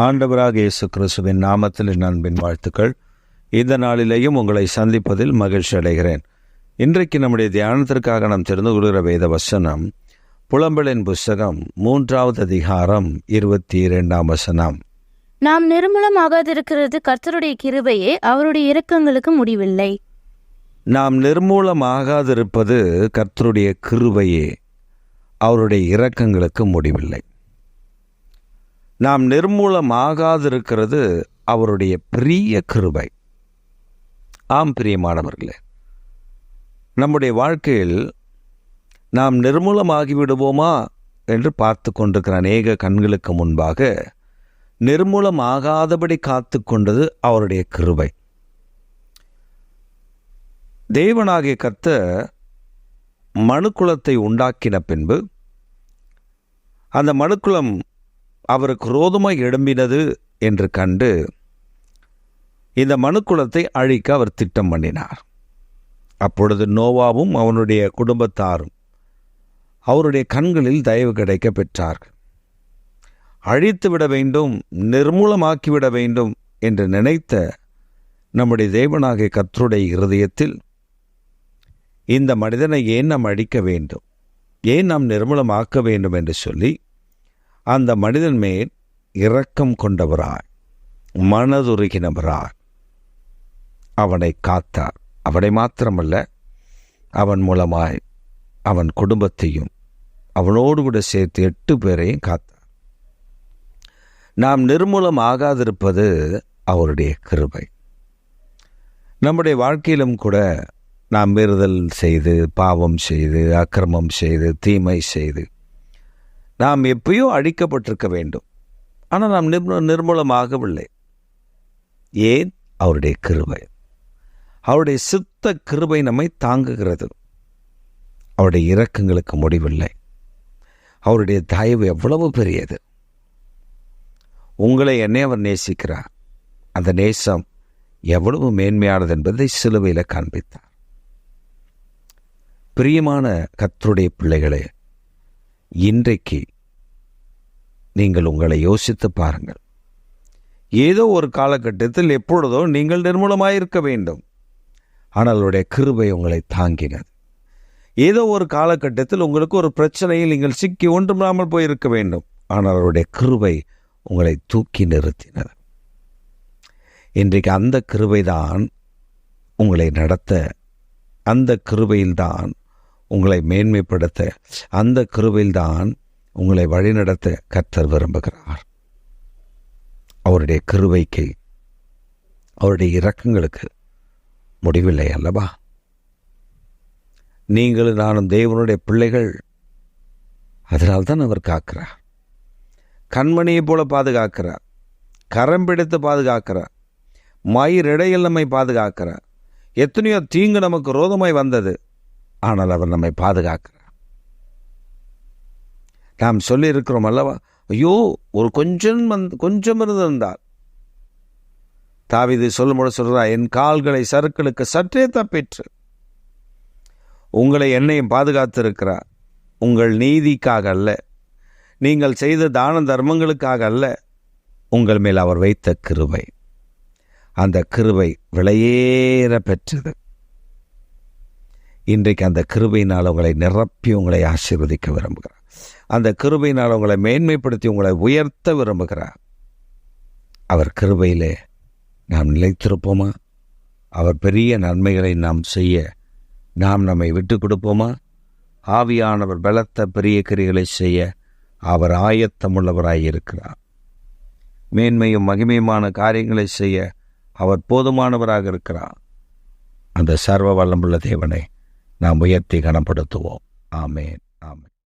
ஆண்டவராக இயேசு கிறிஸ்துவின் நாமத்தில் என் அன்பின் வாழ்த்துக்கள். இந்த நாளிலேயும் உங்களை சந்திப்பதில் மகிழ்ச்சி அடைகிறேன். இன்றைக்கு நம்முடைய தியானத்திற்காக நாம் தெரிந்து கொள்கிற வேத வசனம் புலம்பலின் புஸ்தகம் மூன்றாவது அதிகாரம் இருபத்தி இரண்டாம் வசனம். நாம் நிர்மூலமாகாதிருக்கிறது கர்த்தருடைய கிருபையே அவருடைய இரக்கங்களுக்கு முடிவில்லை. நாம் நிர்மூலமாகாதிருப்பது கர்த்தருடைய கிருபையே அவருடைய இரக்கங்களுக்கு முடிவில்லை. நாம் நிர்மூலமாகாதிருக்கிறது அவருடைய பிரிய கிருபை. ஆம் பிரியமானவர்களே நம்முடைய வாழ்க்கையில் நாம் நிர்மூலமாகி விடுவோமா என்று பார்த்து கொண்டிருக்கிற அநேக கண்களுக்கு முன்பாக நிர்மூலமாகாதபடி காத்து கொண்டது அவருடைய கிருபை. தேவனாகிய கத்த மனுக்குலத்தை உண்டாக்கின பின்பு அந்த மனுக்குலம் அவருக்கு ரோதமாய் எழும்பினது என்று கண்டு இந்த மனுக்குலத்தை அழிக்க அவர் திட்டம் பண்ணினார். அப்பொழுது நோவாவும் அவனுடைய குடும்பத்தாரும் அவருடைய கண்களில் தயவு கிடைக்க பெற்றார்கள். அழித்து விட வேண்டும் நிர்மூலமாக்கிவிட வேண்டும் என்று நினைத்த நம்முடைய தேவனாகிய கத்தருடைய இருதயத்தில் இந்த மனிதனை ஏன் நாம் அழிக்க வேண்டும்? ஏன் நாம் நிர்மூலமாக்க வேண்டும் என்று சொல்லி அந்த மனிதன் மேல் இரக்கம் கொண்டவராய் மனதுருகினவராய் அவனை காத்தார். அவனை மாத்திரமல்ல அவன் மூலமாய் அவன் குடும்பத்தையும் அவனோடு கூட சேர்த்து எட்டு பேரையும் காத்தார். நாம் நிர்மூலம் ஆகாதிருப்பது அவருடைய கிருபை. நம்முடைய வாழ்க்கையிலும் கூட நாம் மீறுதல் செய்து பாவம் செய்து அக்கிரமம் செய்து தீமை செய்து நாம் எப்பயோ அழிக்கப்பட்டிருக்க வேண்டும். ஆனால் நாம் நிர்ம நிர்மூலமாகவில்லை. ஏன்? அவருடைய கிருபை. அவருடைய சித்த கிருபை நம்மை தாங்குகிறது. அவருடைய இரக்கங்களுக்கு முடிவில்லை. அவருடைய தயவு எவ்வளவு பெரியது. உங்களை என்னை அவர் நேசிக்கிறார். அந்த நேசம் எவ்வளவு மேன்மையானது என்பதை சிலுவையில் காண்பித்தார். பிரியமான கத்தருடைய பிள்ளைகளே இன்றைக்கு நீங்கள் உங்களை யோசித்து பாருங்கள். ஏதோ ஒரு காலகட்டத்தில் எப்பொழுதோ நீங்கள் நிர்மூலமாயிருக்க வேண்டும். ஆனால் அவருடைய கிருபை உங்களை தாங்கினது. ஏதோ ஒரு காலகட்டத்தில் உங்களுக்கு ஒரு பிரச்சனையில் நீங்கள் சிக்கி ஒன்றுமில்லாமல் போயிருக்க வேண்டும். ஆனால் அவருடைய கிருபை உங்களை தூக்கி நிறுத்தினது. இன்றைக்கு அந்த கிருபைதான் உங்களை நடத்த அந்த கிருபையில்தான் உங்களை மேன்மைப்படுத்த அந்த கிருபையில்தான் உங்களை வழிநடத்த கர்த்தர் விரும்புகிறார். அவருடைய கிருவைக்கு அவருடைய இரக்கங்களுக்கு முடிவில்லை அல்லவா? நீங்களும் நானும் தேவனுடைய பிள்ளைகள். அதனால்தான் அவர் காக்கிறார். கண்மணியை போல பாதுகாக்கிறார். கரம் பிடித்து பாதுகாக்கிறார். மயிரிடையில் நம்மை பாதுகாக்கிறார். எத்தனையோ தீங்கு நமக்கு ரோதமாய் வந்தது. ஆனால் அவர் நம்மை பாதுகாக்கிறார். நாம் சொல்லியிருக்கிறோம் அல்லவா? ஐயோ ஒரு கொஞ்சம் வந்து கொஞ்சம் இருந்திருந்தார் தாவிது சொல்லும்போது சொல்கிறா என் கால்களை சறுக்களுக்கு சற்றே தப்பிற்று உங்களை என்னையும் பாதுகாத்திருக்கிறார். உங்கள் நீதிக்காக அல்ல. நீங்கள் செய்த தான தர்மங்களுக்காக அல்ல. உங்கள் மேல் அவர் வைத்த கிருபை. அந்த கிருபை விலையேற பெற்றது. இன்றைக்கு அந்த கிருபையினால் உங்களை நிரப்பி உங்களை ஆசீர்வதிக்க விரும்புகிறார் அந்த கிருபையினால் உங்களை மேன்மைப்படுத்தி உங்களை உயர்த்த விரும்புகிறார். அவர் கிருபையிலே நாம் நிலைத்திருப்போமா? அவர் பெரிய நன்மைகளை நாம் செய்ய நாம் நம்மை விட்டு கொடுப்போமா? ஆவியானவர் பலத்த பெரிய கிரிகளை செய்ய அவர் ஆயத்தமுள்ளவராய் இருக்கிறார். மேன்மையும் மகிமையுமான காரியங்களை செய்ய அவர் போதுமானவராக இருக்கிறார். அந்த சர்வ வல்லமுள்ள தேவனை நாம் உயர்த்தி கனப்படுத்துவோம். ஆமேன். ஆமேன்.